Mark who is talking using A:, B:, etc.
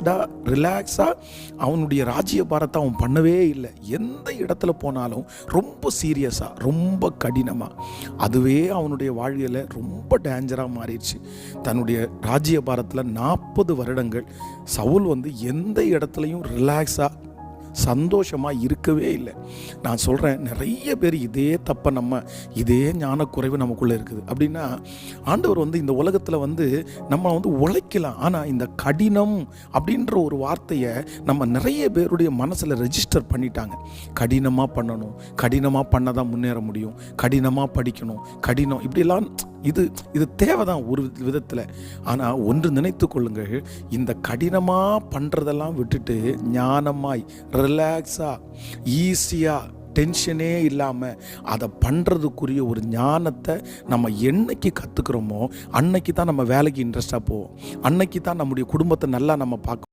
A: ரிலாக்ஸ்டாக ரிலாக்ஸாக அவனுடைய ராஜ்ய பாரத்தை அவன் பண்ணவே இல்லை. எந்த இடத்துல போனாலும் ரொம்ப சீரியஸாக ரொம்ப கடினமாக அதுவே அவனுடைய வாழ்வியலை ரொம்ப டேஞ்சராக மாறிடுச்சு. தன்னுடைய ராஜ்ய பாரத்தில் நாற்பது வருடங்கள் சவுல் வந்து எந்த இடத்துலையும் ரிலாக்ஸாக சந்தோஷமாக இருக்கவே இல்லை. நான் சொல்கிறேன் நிறைய பேர் இதே தப்பை நம்ம இதே ஞானக்குறைவு நமக்குள்ளே இருக்குது. அப்படின்னா ஆண்டவர் வந்து இந்த உலகத்தில் வந்து நம்ம வந்து உழைக்கலாம். ஆனால் இந்த கடினம் அப்படின்ற ஒரு வார்த்தையை நம்ம நிறைய பேருடைய மனசில் ரெஜிஸ்டர் பண்ணிட்டாங்க. கடினமாக பண்ணணும் கடினமாக பண்ண தான் முன்னேற முடியும் கடினமாக படிக்கணும் கடினம் இப்படிலாம் இது இது தேவைதான் ஒரு விதத்தில். ஆனால் ஒன்று நினைத்து கொள்ளுங்கள் இந்த கடினமாக பண்ணுறதெல்லாம் விட்டுட்டு ஞானமாய் ரிலாக்ஸாக ஈஸியாக டென்ஷனே இல்லாமல் அதை பண்ணுறதுக்குரிய ஒரு ஞானத்தை நம்ம என்னைக்கு கற்றுக்குறோமோ அன்னைக்கு தான் நம்ம வேலைக்கு இன்ட்ரெஸ்டாக போவோம். அன்னைக்கு தான் நம்முடைய குடும்பத்தை நல்லா நம்ம பார்க்க